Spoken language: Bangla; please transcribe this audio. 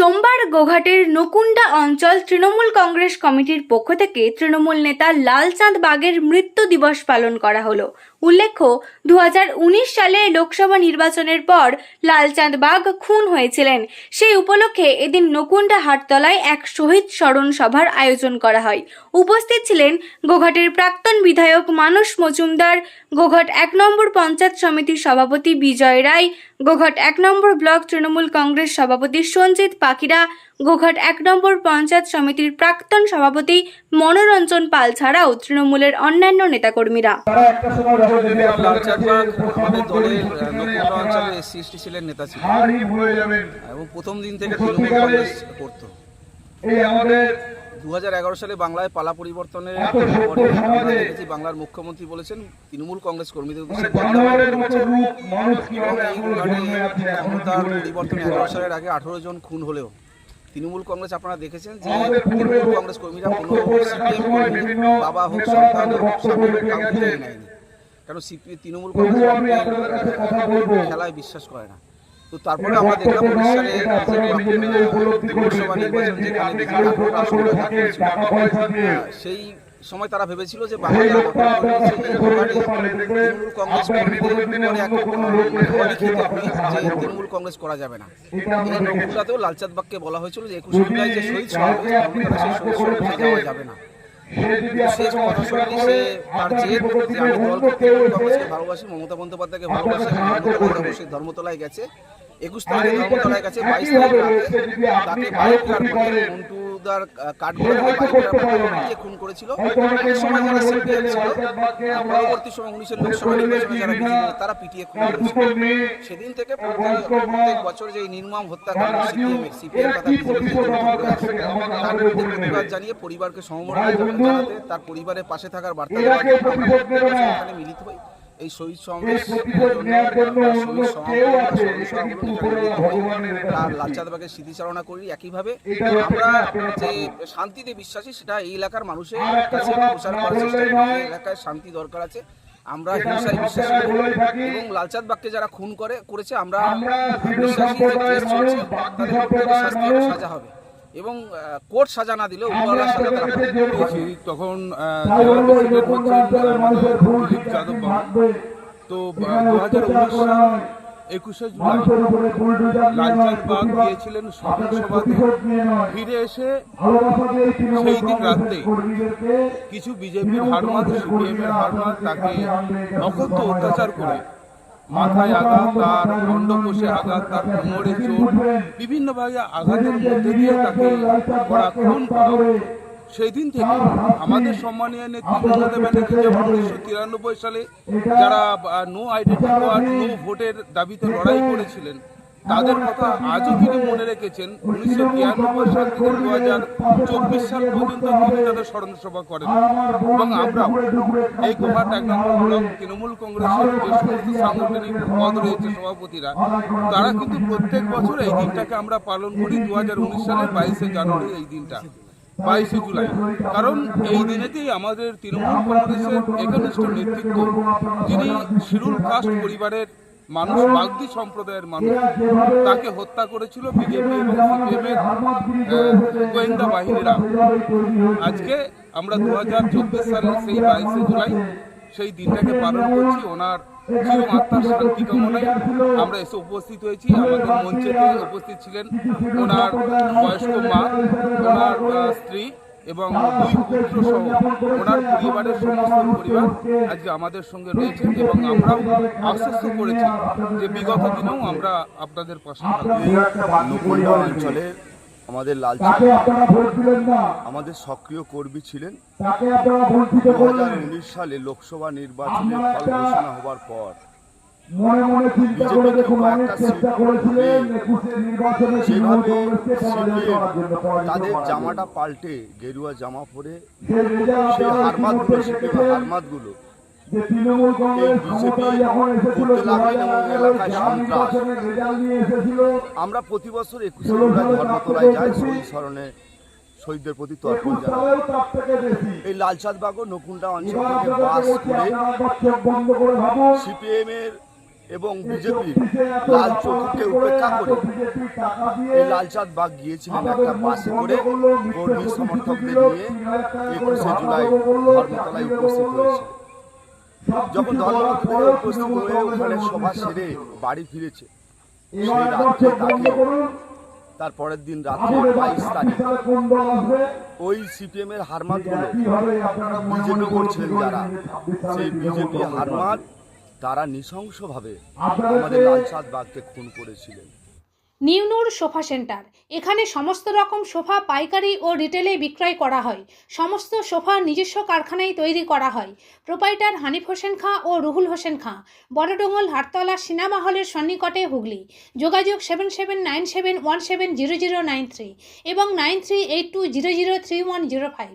সোমবার গোঘাটের নকুণ্ডা অঞ্চল তৃণমূল কংগ্রেস কমিটির পক্ষ থেকে তৃণমূল নেতা লালচাঁদ বাগের মৃত্যু দিবস পালন করা হলো। উল্লেখ্য, দুহাজার উনিশ সালে লোকসভা নির্বাচনের পর লালচাঁদ বাগ খুন হয়েছিলেন। সেই উপলক্ষে এদিন নকুন্ডা হাটতলায় এক শহীদ স্মরণ সভার আয়োজন করা হয়। উপস্থিত ছিলেন গোঘাটের প্রাক্তন বিধায়ক মানস মজুমদার, গোঘাট এক নম্বর পঞ্চায়েত সমিতির সভাপতি বিজয় রায়, গোঘাট এক নম্বর ব্লক তৃণমূল কংগ্রেস সভাপতি সঞ্জিত পাখিরা গোঘাট এক নম্বর পঞ্চায়েত সমিতির প্রাক্তন সভাপতি মনোরঞ্জন পাল ছাড়াও তৃণমূলের অন্যান্য নেতাকর্মীরা। আমাদের দলের অঞ্চলে এসসি ছিলেন নেতা ছিলেন। হারিয়ে ভুলে যাবেন। এবং প্রথম দিন থেকে তৃণমূল কংগ্রেস করতো। দু সালে বাংলায় পালা পরিবর্তনের দেখেছি বাংলার মুখ্যমন্ত্রী বলেছেন তৃণমূল কংগ্রেস কর্মীদের মানে পরিবর্তন এগারো সালের আগে আঠারো জন খুন হলেও। তৃণমূল কংগ্রেস আপনারা দেখেছেন যে তৃণমূল কংগ্রেস কর্মীরা কোনো সিপিএম বাবা হোক সন্তান হোক কাউকে নেয়নি। কারণ সিপি তৃণমূল কংগ্রেস খেলায় বিশ্বাস করে না। তো তারপরে আমরা দেখলাম করবেন। লোকসভা নির্বাচন যেখানে সেই সময় তারা ভেবেছিল যে তৃণমূল কংগ্রেস। তৃণমূল করা যাবে না। এই নকুলাতেও লালচাঁদ বাগকে বলা হয়েছিল যে একুশ জুলাই যে শহীদ যাওয়া যাবে না। শেষ সে তার জেদ আমি কংগ্রেসকে ভালোবাসি মমতা বন্দ্যোপাধ্যায়কে ভালোবাসি ধর্মতলায় গেছে। একুশ বাইশ একই তারিখ হবে রাতে যদি আপনি তাকে বাইক ক্ষতি মন্টুদার কাঠ সে হয়তো করতে পারল না। খুন করেছিল। হয়তো সময় যারা সিপিএম ছিল। লালচাঁদ বাগকে আমরা পরবর্তী সময় উনিশের লোকসভা নির্বাচনে যারা বিজেপি তারা খুন করেছিল। সেদিন থেকে প্রত্যেক বছর যে নির্মম তার হত্যাকাণ্ড সিপিএম এরা বিরুদ্ধে প্রতিবাদ জানিয়ে পরিবারকে জানাতে তার পরিবারের পাশে থাকার বার্তা দেওয়ার জন্য মিলিত হই। এই শহীদ সমাবেশ। লাচ্চাদবাগের স্মৃতিচারণা করি একইভাবে আমরা যে শান্তিতে বিশ্বাসী সেটা এই এলাকার মানুষের কাছে প্রচার করার চেষ্টা করি এলাকায় শান্তি দরকার আছে আমরা হিংসায় বিশ্বাসী। এবং লালচাঁদ বাগকে যারা খুন করে করেছে আমরা বিশ্বাসী। সাজা হবে এবং কোর্ট সাজা না পেয়েছি তখন দিলীপ যাদব তো দু হাজার উনিশ সাল একুশে জুলাই মানুষের উপরে বুলডোজার নিয়ে নয়, লালচাঁদ বাগ প্রতিবাদ, গিয়েছিলেন সভাতে। ফিরে এসে সেই দিন কংগ্রেসের রাতে কর্মীদেরকে কিছু বিজেপির হারমাদ সিপিএম এর হারমাদ তাকে অকথ্য অত্যাচার করে মাথায় আঘাত তার অন্ডকোষে আঘাত তার কোমরে চোট বিভিন্নভাবে আঘাতের মধ্যে দিয়ে তাকে করা খুন করা। সেই দিন থেকে আমাদের সম্মানীয় নেত্রী মমতা ব্যানার্জি যেমন উনিশশো তিরানব্বই সালে যারা নো আইডেন্টি কার্ড নো ভোটের দাবিতে লড়াই করেছিলেন তাদের কথা আজও তিনি মনে রেখেছেন। উনিশশো তিরানব্বই সাল থেকে দু হাজার চব্বিশ সাল পর্যন্ত তিনি তাদের স্মরণ সভা করেন। এবং আমরাও এই গোহাট এক নম্বর ব্লক তৃণমূল কংগ্রেসের যে সমস্ত সাংগঠনিক পদ রয়েছে সভাপতিরা, তারা কিন্তু প্রত্যেক বছর এই দিনটাকে আমরা পালন করি দু হাজার উনিশ সালের বাইশে জানুয়ারি এই দিনটা, বাইশে জুলাই। কারণ এই দিনেতেই আমাদের তৃণমূল কংগ্রেসের একনিষ্ঠ নেতৃত্ব, যিনি শিরুল কাস্ট পরিবারের মানুষ বাগদি সম্প্রদায়ের মানুষ। তাকে হত্যা করেছিল বিজেপি এবং সিপিএমের গোয়েন্দা বাহিনীরা। আজকে আমরা দু হাজার চব্বিশ সালের সেই বাইশে জুলাই সেই দিনটাকে পালন করছি ওনার চির আত্মার শান্তি কামনায় আমরা এসে উপস্থিত হয়েছি আমাদের মঞ্চেতে উপস্থিত ছিলেন ওনার বয়স্ক মা ওনার স্ত্রী এবং দুই পুত্র সহ ওনার পরিবারের সমস্ত পরিবার আজকে আমাদের সঙ্গে রয়েছেন এবং আমরাও আশ্বস্ত করেছি যে বিগত দিনেও আমরা আপনাদের পাশে অঞ্চলে আমাদের না। আমাদের সক্রিয় কর্মী ছিলেন। দু সালে লোকসভা নির্বাচনের ফল ঘোষণা হওয়ার পর মনে মনে চিন্তা করে দেখুন অনেক চেষ্টা করেছিলেন একুশে নির্বাচনে যেভাবে তাদের জামাটা পাল্টে গেরুয়া জামা পরে সেই হারমাতগুলো ইতিমধ্যে হারমাতগুলো যে তৃণমূল কংগ্রেস ক্ষমতায় যখন এসেছিল করতে লাগলেন এবং 2011 এলাকায় যা সন্ত্রাস। নির্বাচনের রেজাল্ট নিয়ে এসেছিল আমরা প্রতি বছর একুশে ষোলো ধর্মতলায় যাই থেকে স্মরণে শহীদদের প্রতি তর্পণ এই লালচাঁদ বাগ নকুন্ডা অঞ্চল থেকে বাস করে সিপিএম এর এবং বিজেপির লাল চৌকিকে উপেক্ষা করে এই লালচাঁদ বাগ গিয়েছিলেন একটা বাসে করে কর্মী সমর্থকদের নিয়ে একুশে জুলাই ধর্মতলায় উপস্থিত হয়েছে। যখন ধর্মতলায় উপস্থিত হয়ে ওখানে সভা সেরে বাড়ি ফিরেছে, সেই রাত্রে তাকে তার পরের দিন রাত্রে বাইশ তারিখ ওই সিপিএম এর হারমাতগুলো বিজেপি করছিলেন যারা, সেই বিজেপি হারমাত তারা নৃশংসভাবে আমাদের লালচাঁদ বাগকে খুন করেছিলেন। New Noor sofa centre. এখানে সমস্ত রকম সোফা পাইকারি ও রিটেলে বিক্রয় করা হয়। সমস্ত সোফা নিজস্ব কারখানায় তৈরি করা হয়। প্রোপাইটার হানিফ হোসেন খাঁ ও রুহুল হোসেন খাঁ। বড়ডোঙ্গল হাটতলা সিনেমা হলের সন্নিকটে হুগলি। যোগাযোগ seven seven nine seven one seven zero zero nine three এবং nine three eight two zero zero three one zero five.